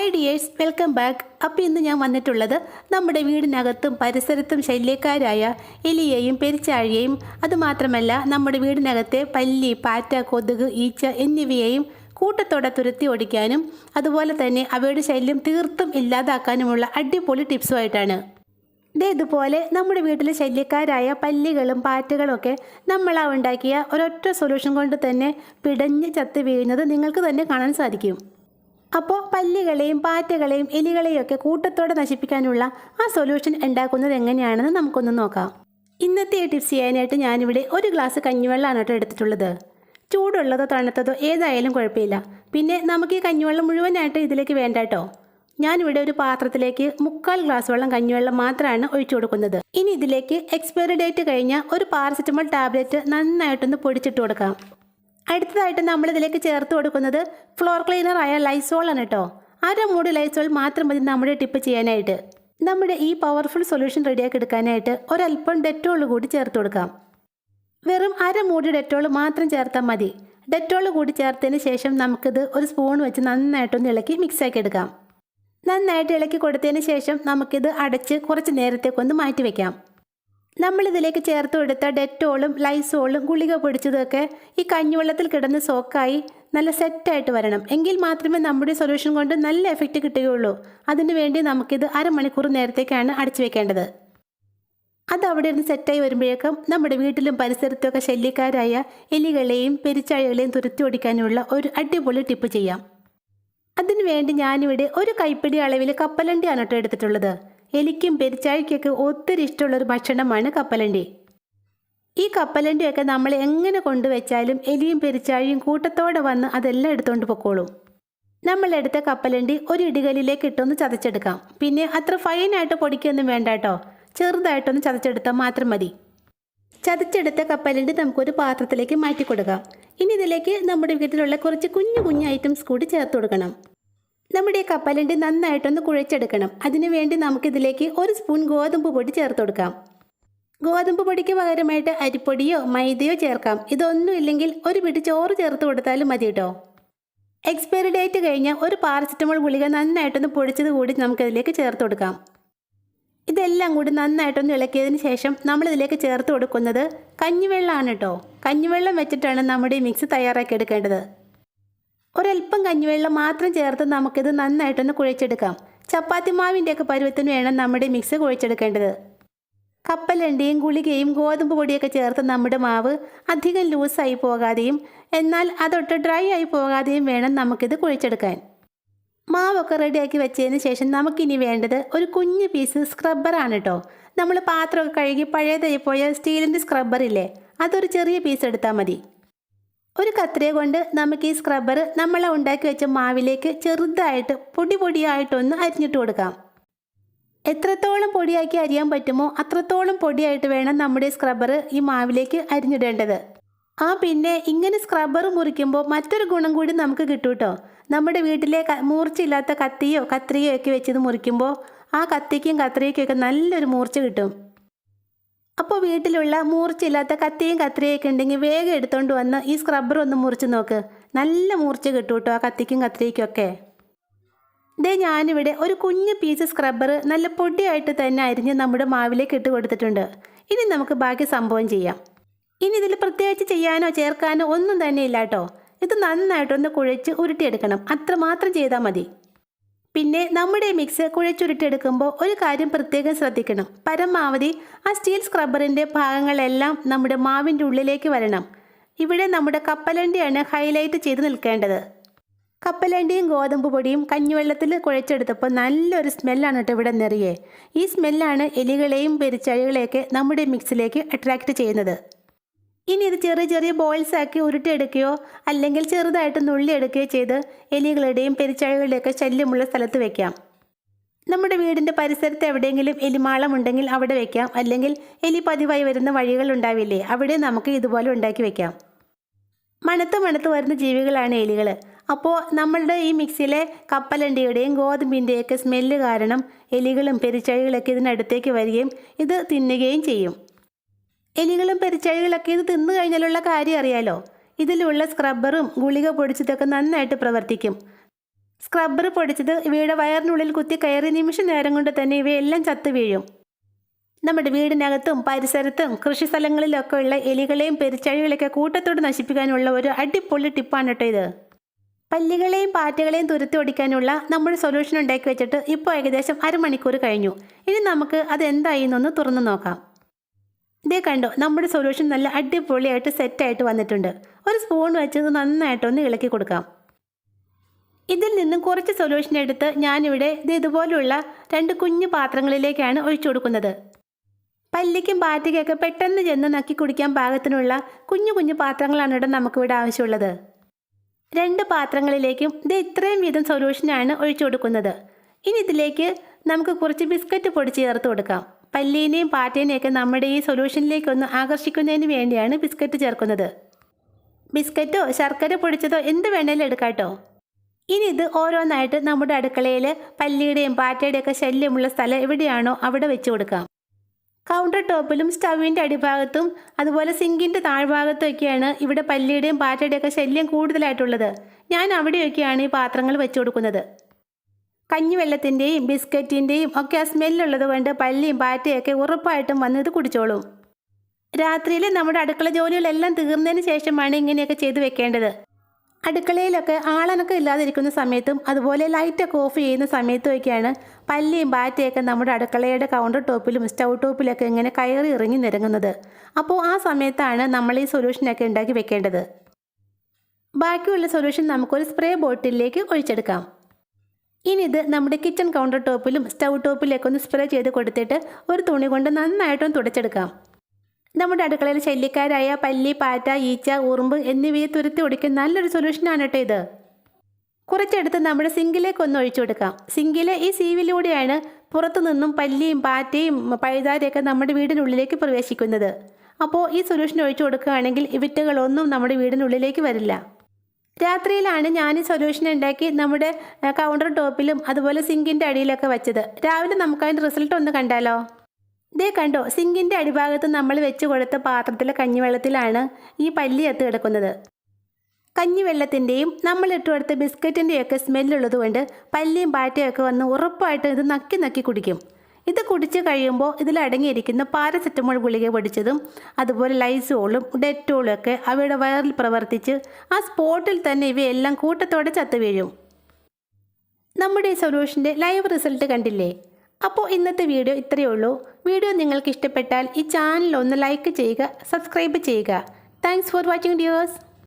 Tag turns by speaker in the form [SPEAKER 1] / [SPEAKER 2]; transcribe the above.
[SPEAKER 1] Hi dears welcome back അപ്പോൾ ഇന്ന് ഞാൻ വന്നിട്ടുള്ളത് നമ്മുടെ വീടിനകത്തും പരിസരത്തും ശല്യക്കാരായ എലിയെയും പെരിച്ചാഴിയെയും അതുമാത്രമല്ല നമ്മുടെ വീടിനകത്തെ പല്ലി പാറ്റ കൊതുക് ഈച്ച എന്നിവയെയും കൂട്ടത്തോടെ തുരത്തി ഓടിക്കാനും അതുപോലെ തന്നെ അവയുടെ ശല്യം തീർത്തും ഇല്ലാതാക്കാനുമുള്ള അടിപൊളി ടിപ്സുമായിട്ടാണ്. ഇതേ ഇതുപോലെ നമ്മുടെ വീട്ടിലെ ശല്യക്കാരായ പല്ലികളും പാറ്റകളൊക്കെ നമ്മളാ ഉണ്ടാക്കിയ ഒരൊറ്റ സൊല്യൂഷൻ കൊണ്ട് തന്നെ പിടഞ്ഞ് ചത്ത് വീഴുന്നത് നിങ്ങൾക്ക് തന്നെ കാണാൻ സാധിക്കും. അപ്പോൾ പല്ലികളെയും പാറ്റകളെയും എലികളെയും ഒക്കെ കൂട്ടത്തോടെ നശിപ്പിക്കാനുള്ള ആ സൊല്യൂഷൻ ഉണ്ടാക്കുന്നത് എങ്ങനെയാണെന്ന് നമുക്കൊന്ന് നോക്കാം. ഇന്നത്തെ ഈ ടിപ്സ് ചെയ്യാനായിട്ട് ഞാനിവിടെ ഒരു ഗ്ലാസ് കഞ്ഞിവെള്ളമാണ് കേട്ടോ എടുത്തിട്ടുള്ളത്. ചൂടുള്ളതോ തണുത്തതോ ഏതായാലും കുഴപ്പമില്ല. പിന്നെ നമുക്ക് ഈ കഞ്ഞിവെള്ളം മുഴുവനായിട്ട് ഇതിലേക്ക് വേണ്ട കേട്ടോ. ഞാനിവിടെ ഒരു പാത്രത്തിലേക്ക് മുക്കാൽ ഗ്ലാസ് വെള്ളം കഞ്ഞിവെള്ളം മാത്രമാണ് ഒഴിച്ചു കൊടുക്കുന്നത്. ഇനി ഇതിലേക്ക് എക്സ്പയറി ഡേറ്റ് കഴിഞ്ഞ ഒരു പാരസെറ്റമോൾ ടാബ്ലറ്റ് നന്നായിട്ടൊന്ന് പൊടിച്ചിട്ട് കൊടുക്കാം. അടുത്തതായിട്ട് നമ്മൾ ഇതിലേക്ക് ചേർത്ത് കൊടുക്കുന്നത് ഫ്ലോർ ക്ലീനറായ ആണ് കേട്ടോ അരമൂടി ലൈസോൾ മാത്രം മതി നമ്മുടെ ടിപ്പ് ചെയ്യാനായിട്ട്. നമ്മുടെ ഈ പവർഫുൾ സൊല്യൂഷൻ റെഡിയാക്കി എടുക്കാനായിട്ട് ഒരല്പം ഡെറ്റോൾ കൂടി ചേർത്ത് കൊടുക്കാം. വെറും അര മൂടി ഡെറ്റോൾ മാത്രം ചേർത്താൽ മതി. ഡെറ്റോൾ കൂടി ചേർത്തതിന് ശേഷം നമുക്കിത് ഒരു സ്പൂൺ വെച്ച് നന്നായിട്ടൊന്ന് ഇളക്കി മിക്സാക്കി എടുക്കാം. നന്നായിട്ട് ഇളക്കി കൊടുത്തതിന് ശേഷം നമുക്കിത് അടച്ച് കുറച്ച് നേരത്തേക്കൊന്ന് മാറ്റി വെക്കാം. നമ്മളിതിലേക്ക് ചേർത്ത് കൊടുത്ത ഡെറ്റോളും ലൈസോളും ഗുളിക പൊടിച്ചതൊക്കെ ഈ കഞ്ഞിവെള്ളത്തിൽ കിടന്ന് സോക്കായി നല്ല സെറ്റായിട്ട് വരണം. എങ്കിൽ മാത്രമേ നമ്മുടെ സൊല്യൂഷൻ കൊണ്ട് നല്ല എഫക്റ്റ് കിട്ടുകയുള്ളൂ. അതിനു വേണ്ടി നമുക്കിത് അരമണിക്കൂർ നേരത്തേക്കാണ് അടച്ചു വെക്കേണ്ടത്. അത് അവിടെ ഇരുന്ന് സെറ്റായി വരുമ്പോഴേക്കും നമ്മുടെ വീട്ടിലും പരിസരത്തുമൊക്കെ ശല്യക്കാരായ എലികളെയും പെരിച്ചാഴികളെയും തുരത്തി ഓടിക്കാനുള്ള ഒരു അടിപൊളി ടിപ്പ് ചെയ്യാം. അതിനുവേണ്ടി ഞാനിവിടെ ഒരു കൈപ്പിടി അളവിൽ കപ്പലണ്ടിയാണ് കേട്ടോ എടുത്തിട്ടുള്ളത്. എലിക്കും പെരിച്ചാഴിക്കൊക്കെ ഒത്തിരി ഇഷ്ടമുള്ളൊരു ഭക്ഷണമാണ് കപ്പലണ്ടി. ഈ കപ്പലണ്ടിയൊക്കെ നമ്മൾ എങ്ങനെ കൊണ്ടുവച്ചാലും എലിയും പെരിച്ചാഴിയും കൂട്ടത്തോടെ വന്ന് അതെല്ലാം എടുത്തുകൊണ്ട് പൊക്കോളും. നമ്മളെടുത്ത കപ്പലണ്ടി ഒരു ഇടികലിലേക്ക് ഇട്ടൊന്ന് ചതച്ചെടുക്കാം. പിന്നെ അത്ര ഫൈനായിട്ട് പൊടിക്കൊന്നും വേണ്ട കേട്ടോ ചെറുതായിട്ടൊന്ന് ചതച്ചെടുത്താൽ മാത്രം മതി. ചതച്ചെടുത്ത കപ്പലണ്ടി നമുക്കൊരു പാത്രത്തിലേക്ക് മാറ്റി കൊടുക്കാം ഇനി ഇതിലേക്ക് നമ്മുടെ വീട്ടിലുള്ള കുറച്ച് കുഞ്ഞു കുഞ്ഞു ഐറ്റംസ് കൂടി ചേർത്ത് കൊടുക്കണം. നമ്മുടെ കപ്പലണ്ടി നന്നായിട്ടൊന്ന് കുഴച്ചെടുക്കണം. അതിനുവേണ്ടി നമുക്കിതിലേക്ക് ഒരു സ്പൂൺ ഗോതമ്പ് പൊടി ചേർത്ത് കൊടുക്കാം. ഗോതമ്പ് പൊടിക്ക് പകരമായിട്ട് അരിപ്പൊടിയോ മൈദയോ ചേർക്കാം. ഇതൊന്നും ഇല്ലെങ്കിൽ ഒരു പിടി ചോറ് ചേർത്ത് കൊടുത്താലും മതി കേട്ടോ. എക്സ്പയറി ഡേറ്റ് കഴിഞ്ഞ ഒരു പാരസെറ്റമോൾ ഗുളിക നന്നായിട്ടൊന്ന് പൊടിച്ചത് കൂടി നമുക്കിതിലേക്ക് ചേർത്ത് കൊടുക്കാം. ഇതെല്ലാം കൂടി നന്നായിട്ടൊന്ന് ഇളക്കിയതിന് ശേഷം നമ്മളിതിലേക്ക് ചേർത്ത് കൊടുക്കുന്നത് കഞ്ഞിവെള്ളമാണ് കേട്ടോ. കഞ്ഞിവെള്ളം വെച്ചിട്ടാണ് നമ്മുടെ മിക്സ് തയ്യാറാക്കി എടുക്കേണ്ടത്. ഒരല്പം കഞ്ഞിവെള്ളം മാത്രം ചേർത്ത് നമുക്കിത് നന്നായിട്ടൊന്ന് കുഴച്ചെടുക്കാം. ചപ്പാത്തി മാവിന്റെയൊക്കെ പരുവത്തിന് വേണം നമ്മുടെ മിക്സ് കുഴച്ചെടുക്കേണ്ടത്. കപ്പലണ്ടിയും ഗുളികയും ഗോതമ്പ് പൊടിയൊക്കെ ചേർത്ത് നമ്മുടെ മാവ് അധികം ലൂസായി പോകാതെയും എന്നാൽ അതൊട്ട് ഡ്രൈ ആയി പോകാതെയും വേണം നമുക്കിത് കുഴിച്ചെടുക്കാൻ. മാവൊക്കെ റെഡിയാക്കി വെച്ചതിന് ശേഷം നമുക്കിനി വേണ്ടത് ഒരു കുഞ്ഞു പീസ് സ്ക്രബ്ബറാണ് കേട്ടോ നമ്മൾ പാത്രമൊക്കെ കഴുകി പഴയതായി പോയ സ്റ്റീലിന്റെ സ്ക്രബ്ബറില്ലേ അതൊരു ചെറിയ പീസ് എടുത്താൽ മതി. ഒരു കത്രിയ കൊണ്ട് നമുക്ക് ഈ സ്ക്രബ്ബർ നമ്മൾ ഉണ്ടാക്കി വെച്ച മാവിലേക്ക് ചെറുതായിട്ട് പൊടി പൊടിയായിട്ടൊന്ന് അരിഞ്ഞിട്ട് കൊടുക്കാം. എത്രത്തോളം പൊടിയാക്കി അരിയാൻ പറ്റുമോ അത്രത്തോളം പൊടിയായിട്ട് വേണം നമ്മുടെ സ്ക്രബ്ബർ ഈ മാവിലേക്ക് അരിഞ്ഞിടേണ്ടത്. ആ പിന്നെ ഇങ്ങനെ സ്ക്രബ്ബർ മുറിക്കുമ്പോൾ മറ്റൊരു ഗുണം കൂടി നമുക്ക് കിട്ടും കേട്ടോ നമ്മുടെ വീട്ടിലെ മൂർച്ചയില്ലാത്ത കത്തിയോ കത്രികയോ ഒക്കെ വെച്ചത് മുറിക്കുമ്പോൾ ആ കത്തിക്കും കത്രികയ്ക്കും ഒക്കെ നല്ലൊരു മൂർച്ച കിട്ടും. അപ്പോൾ വീട്ടിലുള്ള മൂർച്ചയില്ലാത്ത കത്തിയും കത്രിയൊക്കെ ഉണ്ടെങ്കിൽ വേഗം എടുത്തോണ്ട് വന്ന് ഈ സ്ക്രബ്ബർ ഒന്ന് മുറിച്ച് നോക്ക്. നല്ല മൂർച്ച കിട്ടും കേട്ടോ ആ കത്തിക്കും കത്രിക്കും ഒക്കെ. ദേ ഞാനിവിടെ ഒരു കുഞ്ഞു പീസ് സ്ക്രബ്ബർ നല്ല പൊടിയായിട്ട് തന്നെ അരിഞ്ഞ് നമ്മുടെ മാവിലേക്ക് ഇട്ട് കൊടുത്തിട്ടുണ്ട്. ഇനി നമുക്ക് ബാക്കി സംഭവം ചെയ്യാം. ഇനി ഇതിൽ പ്രത്യേകിച്ച് ചെയ്യാനോ ചേർക്കാനോ ഒന്നും തന്നെ ഇല്ല കേട്ടോ. ഇത് നന്നായിട്ടൊന്ന് കുഴച്ച് ഉരുട്ടിയെടുക്കണം. അത്ര മാത്രം ചെയ്താൽ മതി. പിന്നെ നമ്മുടെ മിക്സ് കുഴച്ചുരുട്ടെടുക്കുമ്പോൾ ഒരു കാര്യം പ്രത്യേകം ശ്രദ്ധിക്കണം. പരമാവധി ആ സ്റ്റീൽ സ്ക്രബ്ബറിന്റെ ഭാഗങ്ങളെല്ലാം നമ്മുടെ മാവിന്റെ ഉള്ളിലേക്ക് വരണം. ഇവിടെ നമ്മുടെ കപ്പലണ്ടിയാണ് ഹൈലൈറ്റ് ചെയ്ത് നിൽക്കേണ്ടത്. കപ്പലണ്ടിയും ഗോതമ്പ് പൊടിയും കഞ്ഞിവെള്ളത്തിൽ കുഴച്ചെടുത്തപ്പോൾ നല്ലൊരു സ്മെല്ലാണ് കേട്ടോ ഇവിടെ നിറയെ. ഈ സ്മെല്ലാണ് എലികളെയും പെരിച്ചഴികളെയൊക്കെ നമ്മുടെ മിക്സിലേക്ക് അട്രാക്റ്റ് ചെയ്യുന്നത്. ഇനി ഇത് ചെറിയ ചെറിയ ബോയിൽസ് ആക്കി ഉരുട്ടിയെടുക്കുകയോ അല്ലെങ്കിൽ ചെറുതായിട്ട് നുള്ളിയെടുക്കുകയോ ചെയ്ത് എലികളുടെയും പെരിച്ചാഴികളുടെയൊക്കെ ശല്യമുള്ള സ്ഥലത്ത് വെക്കാം. നമ്മുടെ വീടിന്റെ പരിസരത്ത് എവിടെയെങ്കിലും എലിമാളം ഉണ്ടെങ്കിൽ അവിടെ വെക്കാം. അല്ലെങ്കിൽ എലി പതിവായി വരുന്ന വഴികൾ ഉണ്ടാവില്ലേ അവിടെ നമുക്ക് ഇതുപോലെ ഉണ്ടാക്കി വെക്കാം. മണത്ത് മണത്ത് വരുന്ന ജീവികളാണ് എലികൾ. അപ്പോൾ നമ്മളുടെ ഈ മിക്സിയിലെ കപ്പലണ്ടിയുടെയും ഗോതമ്പിന്റെയൊക്കെ സ്മെല്ല് കാരണം എലികളും പെരിച്ചഴികളൊക്കെ ഇതിനടുത്തേക്ക് വരികയും ഇത് തിന്നുകയും ചെയ്യും. എലികളും പെരിച്ചഴികളൊക്കെ ഇത് തിന്നു കഴിഞ്ഞാലുള്ള കാര്യം അറിയാലോ? ഇതിലുള്ള സ്ക്രബ്ബറും ഗുളിക പൊടിച്ചതൊക്കെ നന്നായിട്ട് പ്രവർത്തിക്കും. സ്ക്രബ്ബർ പൊടിച്ചത് ഇവയുടെ വയറിനുള്ളിൽ കുത്തി കയറി നിമിഷ നേരം കൊണ്ട് തന്നെ ഇവയെല്ലാം ചത്തു വീഴും. നമ്മുടെ വീടിനകത്തും പരിസരത്തും കൃഷി സ്ഥലങ്ങളിലൊക്കെ ഉള്ള എലികളെയും പെരിച്ചഴികളെയൊക്കെ കൂട്ടത്തോട് നശിപ്പിക്കാനുള്ള ഒരു അടിപൊളി ടിപ്പാണ് കേട്ടോ ഇത്. പല്ലികളെയും പാറ്റകളെയും തുരത്തി ഓടിക്കാനുള്ള നമ്മുടെ സൊല്യൂഷൻ ഉണ്ടാക്കി വെച്ചിട്ട് ഇപ്പോൾ ഏകദേശം അരമണിക്കൂർ കഴിഞ്ഞു. ഇനി നമുക്ക് അത് എന്തായി എന്നൊന്ന് തുറന്നു നോക്കാം. ഇതേ കണ്ടോ നമ്മുടെ സൊല്യൂഷൻ നല്ല അടിപൊളിയായിട്ട് സെറ്റായിട്ട് വന്നിട്ടുണ്ട്. ഒരു സ്പൂൺ വെച്ച് നന്നായിട്ടൊന്ന് ഇളക്കി കൊടുക്കാം. ഇതിൽ നിന്നും കുറച്ച് സൊല്യൂഷൻ എടുത്ത് ഞാനിവിടെ ഇത് ഇതുപോലുള്ള രണ്ട് കുഞ്ഞു പാത്രങ്ങളിലേക്കാണ് ഒഴിച്ചു കൊടുക്കുന്നത്. പല്ലിക്കും പാറ്റയ്ക്കൊക്കെ പെട്ടെന്ന് ചെന്ന് നക്കി കുടിക്കാൻ പാകത്തിനുള്ള കുഞ്ഞു കുഞ്ഞു പാത്രങ്ങളാണ് ഇവിടെ നമുക്കിവിടെ ആവശ്യമുള്ളത്. രണ്ട് പാത്രങ്ങളിലേക്കും ഇത് ഇത്രയും വീതം സൊല്യൂഷനാണ് ഒഴിച്ചു കൊടുക്കുന്നത്. ഇനി ഇതിലേക്ക് നമുക്ക് കുറച്ച് ബിസ്ക്കറ്റ് പൊടി ചേർത്ത് കൊടുക്കാം. പല്ലീനെയും പാറ്റേനെയൊക്കെ നമ്മുടെ ഈ സൊല്യൂഷനിലേക്ക് ഒന്ന് ആകർഷിക്കുന്നതിന് വേണ്ടിയാണ് ബിസ്ക്കറ്റ് ചേർക്കുന്നത്. ബിസ്ക്കറ്റോ ശർക്കര പൊടിച്ചതോ എന്ത് വേണേലും എടുക്കാട്ടോ. ഇനി ഇത് ഓരോന്നായിട്ട് നമ്മുടെ അടുക്കളയിൽ പല്ലിയുടെയും പാറ്റയുടെയും ഒക്കെ ശല്യമുള്ള സ്ഥലം എവിടെയാണോ അവിടെ വെച്ച് കൊടുക്കാം. കൗണ്ടർ ടോപ്പിലും സ്റ്റവിന്റെ അടിഭാഗത്തും അതുപോലെ സിങ്കിന്റെ താഴ്ഭാഗത്തും ഒക്കെയാണ് ഇവിടെ പല്ലിയുടെയും പാറ്റയുടെയും ഒക്കെ ശല്യം കൂടുതലായിട്ടുള്ളത്. ഞാൻ അവിടെയൊക്കെയാണ് ഈ പാത്രങ്ങൾ വെച്ച് കൊടുക്കുന്നത്. കഞ്ഞിവെള്ളത്തിന്റെയും ബിസ്ക്കറ്റിന്റെയും ഒക്കെ ആ സ്മെല്ലുള്ളത് കൊണ്ട് പല്ലിയും പാറ്റയൊക്കെ ഉറപ്പായിട്ടും വന്നത് കുടിച്ചോളൂ. രാത്രിയിൽ നമ്മുടെ അടുക്കള ജോലികളെല്ലാം തീർന്നതിന് ശേഷമാണ് ഇങ്ങനെയൊക്കെ ചെയ്തു വെക്കേണ്ടത്. അടുക്കളയിലൊക്കെ ആളനക്കം ഇല്ലാതിരിക്കുന്ന സമയത്തും അതുപോലെ ലൈറ്റൊക്കെ ഓഫ് ചെയ്യുന്ന സമയത്തും ഒക്കെയാണ് പല്ലിയും ബാറ്റയൊക്കെ നമ്മുടെ അടുക്കളയുടെ കൗണ്ടർ ടോപ്പിലും സ്റ്റൗ ടോപ്പിലൊക്കെ ഇങ്ങനെ കയറി ഇറങ്ങി നിരങ്ങുന്നത്. അപ്പോൾ ആ സമയത്താണ് നമ്മൾ ഈ സൊല്യൂഷനൊക്കെ ഉണ്ടാക്കി വെക്കേണ്ടത്. ബാക്കിയുള്ള സൊല്യൂഷൻ നമുക്കൊരു സ്പ്രേ ബോട്ടിലേക്ക് ഒഴിച്ചെടുക്കാം. ഇനി ഇത് നമ്മുടെ കിച്ചൺ കൗണ്ടർ ടോപ്പിലും സ്റ്റൗ ടോപ്പിലേക്ക് ഒന്ന് സ്പ്രേ ചെയ്ത് കൊടുത്തിട്ട് ഒരു തുണി കൊണ്ട് നന്നായിട്ടൊന്ന് തുടച്ചെടുക്കാം. നമ്മുടെ അടുക്കളയിൽ ശല്യക്കാരായ പല്ലി പാറ്റ ഈച്ച ഉറുമ്പ് എന്നിവയെ തുരുത്തി ഒടിക്കാൻ നല്ലൊരു സൊല്യൂഷനാണ് കേട്ടോ ഇത്. കുറച്ചെടുത്ത് നമ്മുടെ സിങ്കിലേക്ക് ഒന്ന് ഒഴിച്ചു കൊടുക്കാം. സിങ്കിലെ ഈ സീവിലൂടെയാണ് പുറത്തു നിന്നും പല്ലിയും പാറ്റയും പഴുതാരയൊക്കെ നമ്മുടെ വീടിനുള്ളിലേക്ക് പ്രവേശിക്കുന്നത്. അപ്പോൾ ഈ സൊല്യൂഷൻ ഒഴിച്ചു കൊടുക്കുകയാണെങ്കിൽ ഇവിറ്റകളൊന്നും നമ്മുടെ വീടിനുള്ളിലേക്ക് വരില്ല. രാത്രിയിലാണ് ഞാൻ സൊല്യൂഷൻ ഉണ്ടാക്കി നമ്മുടെ കൗണ്ടർ ടോപ്പിലും അതുപോലെ സിങ്കിന്റെ അടിയിലൊക്കെ വെച്ചത്. രാവിലെ നമുക്ക് അതിന്റെ റിസൾട്ട് ഒന്ന് കണ്ടാലോ? ഇതേ കണ്ടോ സിങ്കിന്റെ അടിഭാഗത്ത് നമ്മൾ വെച്ച് കൊടുത്ത പാത്രത്തിലെ കഞ്ഞിവെള്ളത്തിലാണ് ഈ പല്ലി എത്ത് കിടക്കുന്നത്. കഞ്ഞിവെള്ളത്തിന്റെയും നമ്മൾ ഇട്ട് കൊടുത്ത ബിസ്ക്കറ്റിന്റെയൊക്കെ സ്മെല്ലുള്ളതുകൊണ്ട് സ്മെല്ലുള്ളത് കൊണ്ട് പല്ലിയും പാറ്റയും ഒക്കെ വന്ന് ഉറപ്പായിട്ടും ഇത് നക്കി നക്കി കുടിക്കും. ഇത് കുടിച്ച് കഴിയുമ്പോൾ ഇതിലടങ്ങിയിരിക്കുന്ന പാരസെറ്റമോൾ ഗുളിക പൊടിച്ചതും അതുപോലെ ലൈസോളും ഡെറ്റോളും ഒക്കെ അവയുടെ വയറിൽ പ്രവർത്തിച്ച് ആ സ്പോട്ടിൽ തന്നെ ഇവയെല്ലാം കൂട്ടത്തോടെ ചത്തു വീഴും. നമ്മുടെ ഈ സൊല്യൂഷന്റെ ലൈവ് റിസൾട്ട് കണ്ടില്ലേ? അപ്പോൾ ഇന്നത്തെ വീഡിയോ ഇത്രയേ ഉള്ളൂ. വീഡിയോ നിങ്ങൾക്ക് ഇഷ്ടപ്പെട്ടാൽ ഈ ചാനൽ ഒന്ന് ലൈക്ക് ചെയ്യുക സബ്സ്ക്രൈബ് ചെയ്യുക. Thanks for watching dears.